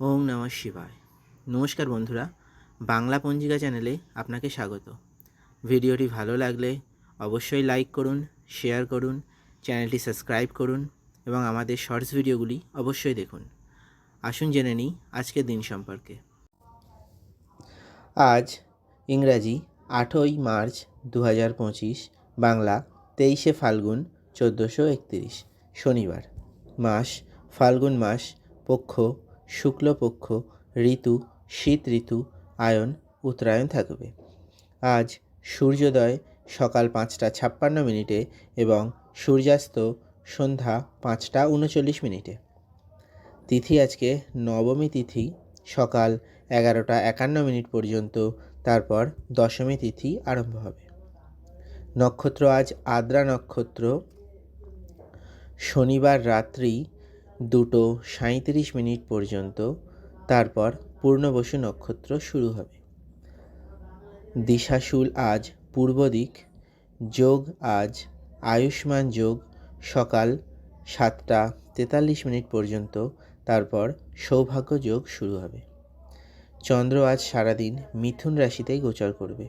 ওম নমঃ শিবায়। নমস্কার বন্ধুরা, বাংলা পঞ্জিকা চ্যানেলে আপনাকে স্বাগত। ভিডিওটি ভালো লাগলে অবশ্যই লাইক করুন, শেয়ার করুন, চ্যানেলটি সাবস্ক্রাইব করুন এবং আমাদের শর্টস ভিডিওগুলি অবশ্যই দেখুন। আসুন জেনে নিই আজকের দিন সম্পর্কে। আজ ইংরাজি আটই মার্চ দু হাজার পঁচিশ, বাংলা তেইশে ফাল্গুন চোদ্দোশো একতিরিশ, শনিবার। মাস, ফাল্গুন মাস, পক্ষ শুক্লপক্ষ, ঋতু, শীত ঋতু, আয়ন, উত্তরায়ণ থাকবে। আজ সূর্যোদয় সকাল পাঁচটা ছাপ্পান্ন মিনিটে এবং সূর্যাস্ত সন্ধ্যা পাঁচটা উনচল্লিশ মিনিটে। তিথি আজকে নবমী তিথি, সকাল এগারোটা একান্ন মিনিট পর্যন্ত, তারপর দশমী তিথি আরম্ভ হবে। নক্ষত্র আজ আদ্রা নক্ষত্র। শনিবার রাত্রি দুটো সাঁইত্রিশ মিনিট পর্যন্ত, তারপর পূর্ণবসু নক্ষত্র শুরু হবে। দিশাশুল আজ পূর্ব দিক, যোগ আজ আয়ুষ্মান যোগ, সকাল সাতটা তেতাল্লিশ মিনিট পর্যন্ত, তারপর সৌভাগ্য যোগ শুরু হবে। চন্দ্র আজ সারাদিন মিথুন রাশিতেই গোচর করবে।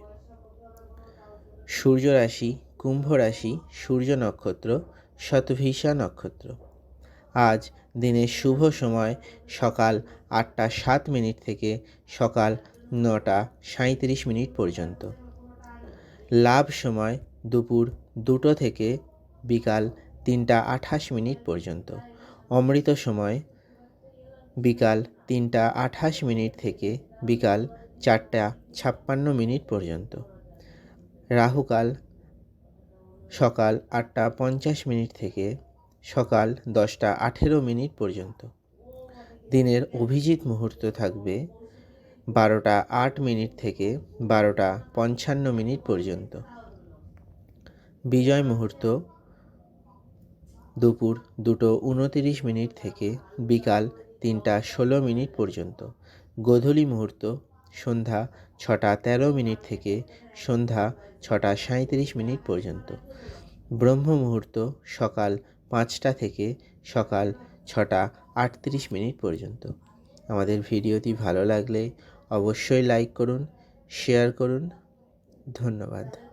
সূর্য রাশি, কুম্ভ রাশি, সূর্য নক্ষত্র, শতভিষা নক্ষত্র। আজ দিনের শুভ সময়, সকাল আটটা সাত মিনিট থেকে সকাল নটা সাঁইত্রিশ মিনিট পর্যন্ত। লাভ সময় দুপুর দুটো থেকে বিকাল তিনটা আঠাশ মিনিট পর্যন্ত। অমৃত সময় বিকাল তিনটা আঠাশ মিনিট থেকে বিকাল চারটা ছাপ্পান্ন মিনিট পর্যন্ত। রাহুকাল সকাল আটটা পঞ্চাশ মিনিট থেকে সকাল দশটা আঠেরো মিনিট পর্যন্ত। দিনের অভিজিৎ মুহূর্ত থাকবে বারোটা আট মিনিট থেকে বারোটা পঞ্চান্ন মিনিট পর্যন্ত। বিজয় মুহূর্ত দুপুর দুটো উনতিরিশ মিনিট থেকে বিকাল তিনটা ষোলো মিনিট পর্যন্ত। গোধূলি মুহূর্ত সন্ধ্যা ছটা তেরো মিনিট থেকে সন্ধ্যা ছটা সাঁইত্রিশ মিনিট পর্যন্ত। ব্রহ্ম মুহূর্ত সকাল পাঁচটা থেকে সকাল ছটা আটত্রিশ মিনিট পর্যন্ত। আমাদের ভিডিওটি ভালো লাগলে অবশ্যই লাইক করুন শেয়ার করুন। ধন্যবাদ।